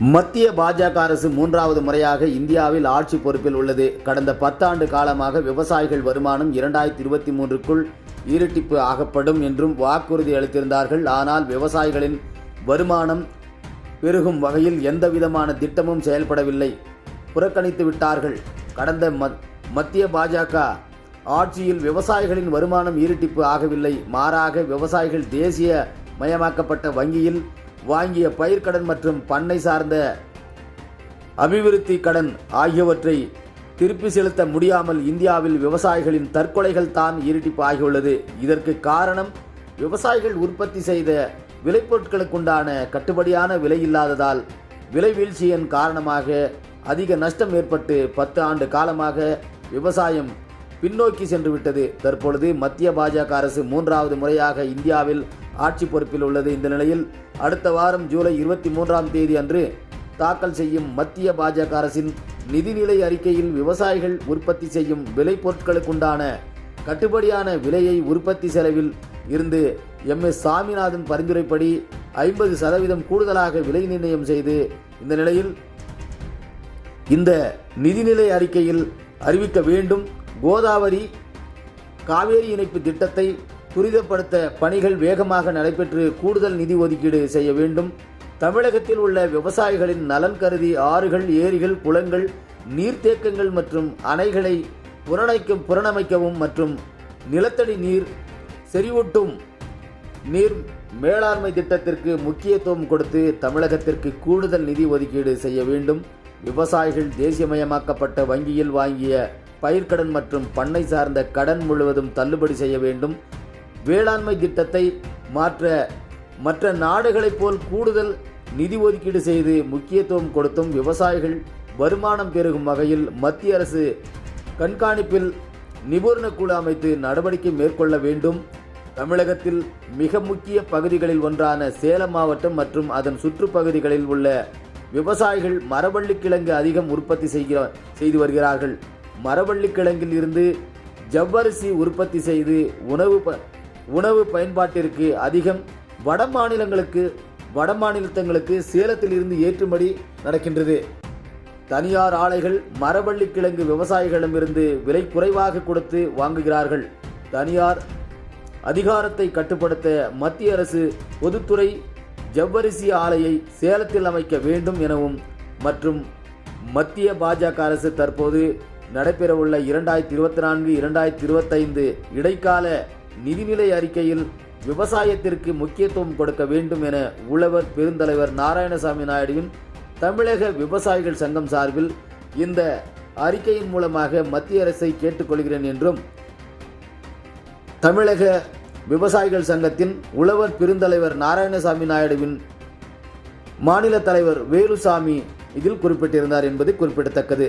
மத்திய பாஜக அரசு மூன்றாவது முறையாக இந்தியாவில் ஆட்சி பொறுப்பில் உள்ளது. கடந்த பத்தாண்டு காலமாக விவசாயிகள் வருமானம் இரண்டாயிரத்தி இருபத்தி மூன்றுக்குள் ஈரட்டிப்பு ஆகப்படும் என்றும் வாக்குறுதி அளித்திருந்தார்கள். ஆனால் விவசாயிகளின் வருமானம் பெருகும் வகையில் எந்தவிதமான திட்டமும் செயல்படவில்லை. புறக்கணித்து விட்டார்கள். கடந்த மத்- மத்திய பாஜக ஆட்சியில் விவசாயிகளின் வருமானம் ஈரட்டிப்பு ஆகவில்லை. மாறாக விவசாயிகள் தேசிய மயமாக்கப்பட்ட வங்கியில் வாங்கிய பயிர்க்கடன் மற்றும் பண்ணை சார்ந்த அபிவிருத்தி கடன் ஆகியவற்றை திருப்பி செலுத்த முடியாமல் இந்தியாவில் விவசாயிகளின் தற்கொலைகள் தான் ஈரட்டிப்பு ஆகியுள்ளது. இதற்கு காரணம் விவசாயிகள் உற்பத்தி செய்த விளைபொருட்களுக்குண்டான கட்டுப்படியான விலை இல்லாததால் விலை வீழ்ச்சியின் காரணமாக அதிக நஷ்டம் ஏற்பட்டு பத்து ஆண்டு காலமாக விவசாயம் பின்னோக்கி சென்று விட்டது. தற்பொழுது மத்திய பாஜக அரசு மூன்றாவது முறையாக இந்தியாவில் ஆட்சி பொறுப்பில் உள்ளது. இந்த நிலையில் அடுத்த வாரம் ஜூலை இருபத்தி மூன்றாம் தேதி அன்று தாக்கல் செய்யும் மத்திய பாஜக அரசின் நிதிநிலை அறிக்கையில் விவசாயிகள் உற்பத்தி செய்யும் விலை பொருட்களுக்குண்டான கட்டுப்படியான விலையை உற்பத்தி செலவில் இருந்து எம். எஸ். சாமிநாதன் பரிந்துரைப்படி ஐம்பது சதவீதம் கூடுதலாக விலை நிர்ணயம் செய்து இந்த நிலையில் இந்த நிதிநிலை அறிக்கையில் அறிவிக்க வேண்டும். கோதாவரி காவேரி இணைப்பு திட்டத்தை துரிதப்படுத்த பணிகள் வேகமாக நடைபெற்று கூடுதல் நிதி ஒதுக்கீடு செய்ய வேண்டும். தமிழகத்தில் உள்ள விவசாயிகளின் நலன் கருதி ஆறுகள் ஏரிகள் குளங்கள் நீர்த்தேக்கங்கள் மற்றும் அணைகளை புறணைக்கும் புறணமைக்கவும் மற்றும் நிலத்தடி நீர் செறிவூட்டும் நீர் மேலாண்மை திட்டத்திற்கு முக்கியத்துவம் கொடுத்து தமிழகத்திற்கு கூடுதல் நிதி ஒதுக்கீடு செய்ய வேண்டும். விவசாயிகள் தேசியமயமாக்கப்பட்ட வங்கியில் வாங்கிய பயிர்க்கடன் மற்றும் பண்ணை சார்ந்த கடன் முழுவதும் தள்ளுபடி செய்ய வேண்டும். வேளாண்மை திட்டத்தை மாற்ற மற்ற நாடுகளைப் போல் கூடுதல் நிதி ஒதுக்கீடு செய்து முக்கியத்துவம் கொடுத்தும் விவசாயிகள் வருமானம் பெருகும் வகையில் மத்திய அரசு கண்காணிப்பில் நிபுணர் குழு அமைத்து நடவடிக்கை மேற்கொள்ள வேண்டும். தமிழகத்தில் மிக முக்கிய பகுதிகளில் ஒன்றான சேலம் மாவட்டம் மற்றும் அதன் சுற்றுப்பகுதிகளில் உள்ள விவசாயிகள் மரவள்ளி கிழங்கு அதிகம் உற்பத்தி செய்கிற செய்து வருகிறார்கள். மரவள்ளிக்கிழங்கில் இருந்து ஜவ்வரிசி உற்பத்தி செய்து உணவு ப உணவு பயன்பாட்டிற்கு அதிகம் வட மாநிலங்களுக்கு வட மாநிலத்தங்களுக்கு சேலத்தில் இருந்து ஏற்றுமதி நடக்கின்றது. தனியார் ஆலைகள் மரவள்ளி கிழங்கு விவசாயிகளிடமிருந்து விலை குறைவாக கொடுத்து வாங்குகிறார்கள். தனியார் அதிகாரத்தை கட்டுப்படுத்த மத்திய அரசு பொதுத்துறை ஜவ்வரிசி ஆலையை சேலத்தில் அமைக்க வேண்டும் எனவும் மற்றும் மத்திய பாஜக அரசு தற்போது நடைபெறவுள்ள இரண்டாயிரத்தி இருபத்தி நான்கு இரண்டாயிரத்தி இருபத்தைந்து இடைக்கால நிதிநிலை அறிக்கையில் விவசாயத்திற்கு முக்கியத்துவம் கொடுக்க வேண்டும் என உழவர் பெருந்தலைவர் நாராயணசாமி நாயுடுவின் தமிழக விவசாயிகள் சங்கம் சார்பில் இந்த அறிக்கையின் மூலமாக மத்திய அரசை கேட்டுக்கொள்கிறேன் என்றும் தமிழக விவசாயிகள் சங்கத்தின் உழவர் பெருந்தலைவர் நாராயணசாமி நாயுடுவின் மாநில தலைவர் வேலுசாமி இதில் குறிப்பிட்டிருந்தார் என்பது குறிப்பிடத்தக்கது.